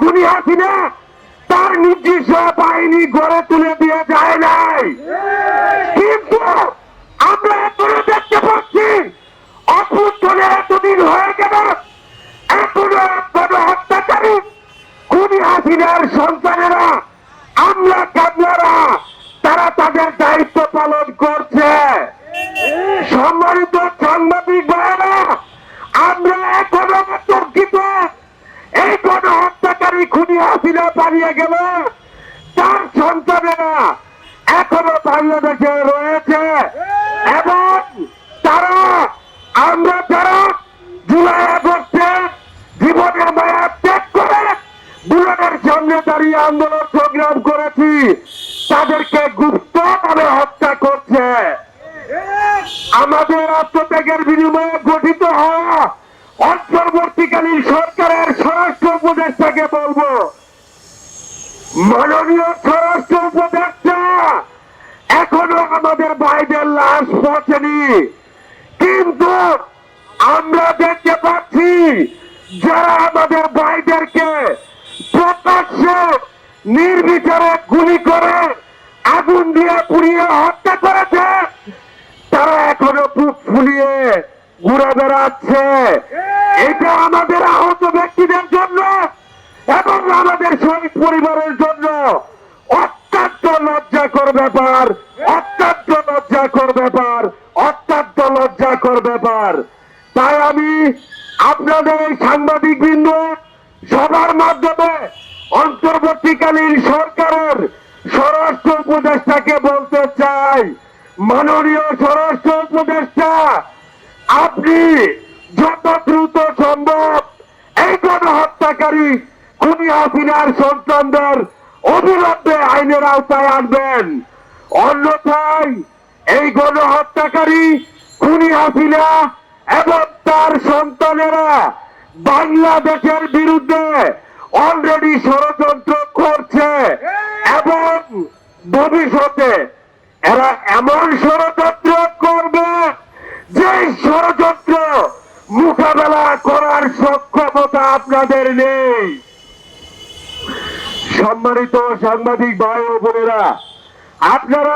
খুনি হাসিনা তার নির্দিষ্ট বাহিনী গড়ে তুলে দিয়ে যায় নাই। কিন্তু আমরা এখনও দেখতে পাচ্ছি অভ্যুত্থানে এতদিন হয়ে গেল, এখনও কোন হত্যাকারী খুনি হাসিনার সন্তানেরা, আমরা কামলারা, তারা তাদের দায়িত্ব পালন করছে। সম্মানিত সাংবাদিক ভাইয়েরা, আমরা এখনও তর্কিত এই কোন হত্যাকারী খুনি হাসিনা পালিয়ে গেল। তার সন্তানেরা এখনও বাংলাদেশে রয়েছে। এবং তারা আমরা যারা জুলাই আগস্টে জীবনের মায়া ত্যাগ করে বুলেটের সামনে দাঁড়িয়ে আন্দোলন সংগ্রাম করেছি, তাদেরকে গুপ্তভাবে হত্যা করছে। আমাদের আত্মত্যাগের বিনিময়ে গঠিত হওয়া অন্তর্বর্তীকালীন সরকারের স্বরাষ্ট্র উপদেষ্টাকে বলব, মাননীয় স্বরাষ্ট্র উপদেষ্টা, এখনও আমাদের ভাইদের লাশ পৌঁছেনি। কিন্তু আমরা দেখতে পাচ্ছি যারা আমাদের ভাইদেরকে প্রকাশ্যে নির্বিচারে গুলি করে, আগুন দিয়ে পুড়িয়ে হত্যা করেছে, তারা এখনও বুক ফুলিয়ে ঘুরে বেড়াচ্ছে। এটা আমাদের আহত ব্যক্তিদের জন্য এবং আমাদের শহীদ পরিবারের জন্য অত্যন্ত লজ্জাকর ব্যাপার, অত্যন্ত লজ্জাকর ব্যাপার, অত্যন্ত লজ্জাকর ব্যাপার। তাই আমি আপনাদের এই সাংবাদিক বৃন্দ সবার মাধ্যমে অন্তর্বর্তীকালীন সরকারের স্বরাষ্ট্র উপদেষ্টাকে বলতে চাই। মাননীয় স্বরাষ্ট্র উপদেষ্টা, আপনি যত দ্রুত সম্ভব, এই হত্যাকারী খুনি হাসিনার সন্তানদের অবিলম্বে আইনের আওতায় আনবেন। অন্যথায় এই গণ হত্যাকারী খুনি হাসিনা এবং তার সন্তানেরা বাংলাদেশের বিরুদ্ধে অলরেডি ষড়যন্ত্র করছে এবং ভবিষ্যতে এরা এমন ষড়যন্ত্র করবে যে ষড়যন্ত্র মোকাবেলা করার সক্ষমতা আপনাদের নেই। সম্মানিত সাংবাদিক ভাই বোনেরা আপনারা